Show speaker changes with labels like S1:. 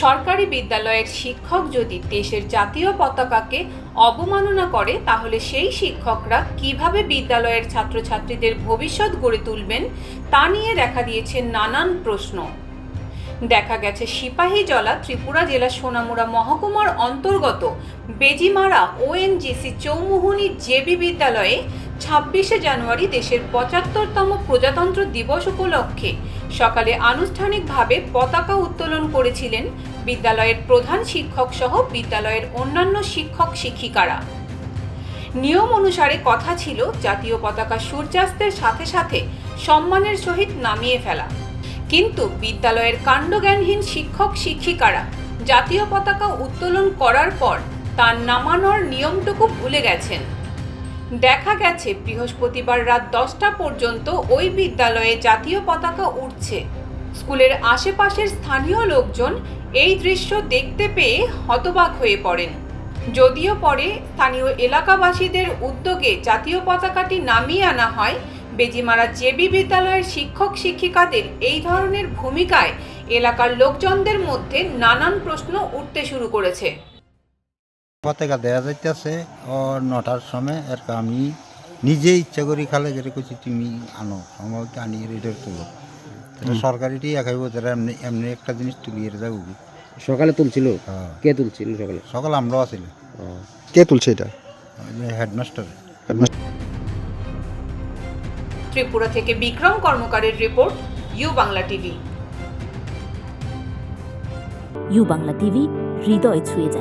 S1: সরকারি বিদ্যালয়ের শিক্ষক যদি দেশের জাতীয় পতাকাকে অবমাননা করে, তাহলে সেই শিক্ষকরা কীভাবে বিদ্যালয়ের ছাত্রছাত্রীদের ভবিষ্যৎ গড়ে তুলবেন, তা নিয়ে দেখা দিয়েছে নানান প্রশ্ন। দেখা গেছে সিপাহীজলা ত্রিপুরা জেলা সোনামুড়া মহকুমার অন্তর্গত বেজিমারা ওএনজিসি চৌমুহনী জেবি বিদ্যালয়ে ছাব্বিশে জানুয়ারি দেশের পঁচাত্তরতম প্রজাতন্ত্র দিবস উপলক্ষে সকালে আনুষ্ঠানিকভাবে পতাকা উত্তোলন করেছিলেন বিদ্যালয়ের প্রধান শিক্ষক সহ বিদ্যালয়ের অন্যান্য শিক্ষক শিক্ষিকারা। নিয়ম অনুসারে কথা ছিল, জাতীয় পতাকা সূর্যাস্তের সাথে সাথে সম্মানের সহিত নামিয়ে ফেলা। কিন্তু বিদ্যালয়ের কাণ্ডজ্ঞানহীন শিক্ষক শিক্ষিকারা জাতীয় পতাকা উত্তোলন করার পর তার নামানোর নিয়মটুকু ভুলে গেছেন। দেখা গেছে বৃহস্পতিবার রাত দশটা পর্যন্ত ওই বিদ্যালয়ে জাতীয় পতাকা উঠছে স্কুলের আশেপাশের স্থানীয় লোকজন এই দৃশ্য দেখতে পেয়ে হতবাক হয়ে পড়েন। যদিও পরে স্থানীয় এলাকাবাসীদের উদ্যোগে জাতীয় পতাকাটি নামিয়ে আনা হয়, বেজিমারা জেবি বিদ্যালয়ের শিক্ষক শিক্ষিকাদের এই ধরনের ভূমিকায় এলাকার লোকজনদের মধ্যে নানান প্রশ্ন উঠতে শুরু করেছে।
S2: পতাকা দেওয়া যাইতেছে ও নটার সময় এর আমি নিজে ইচ্ছা করি খালে যেটা করছি তুমি আনো সম্ভবত আনি রেডের তুলো। এটা সরকারিটি একাইব তারা এমনি এমনি একটা জিনিস তুলিয়ে যাব।
S3: সকালে তুলছিল?
S2: হ্যাঁ।
S3: কে তুলছিল সকালে?
S2: সকাল আমরাও আছিল
S4: কে তুলছে এটা?
S2: হেডমাস্টার।
S1: ত্রিপুরা থেকে Bikram কর্মকারের report U Bangla TV.
S5: U Bangla TV হৃদয় ছুঁয়ে যায়।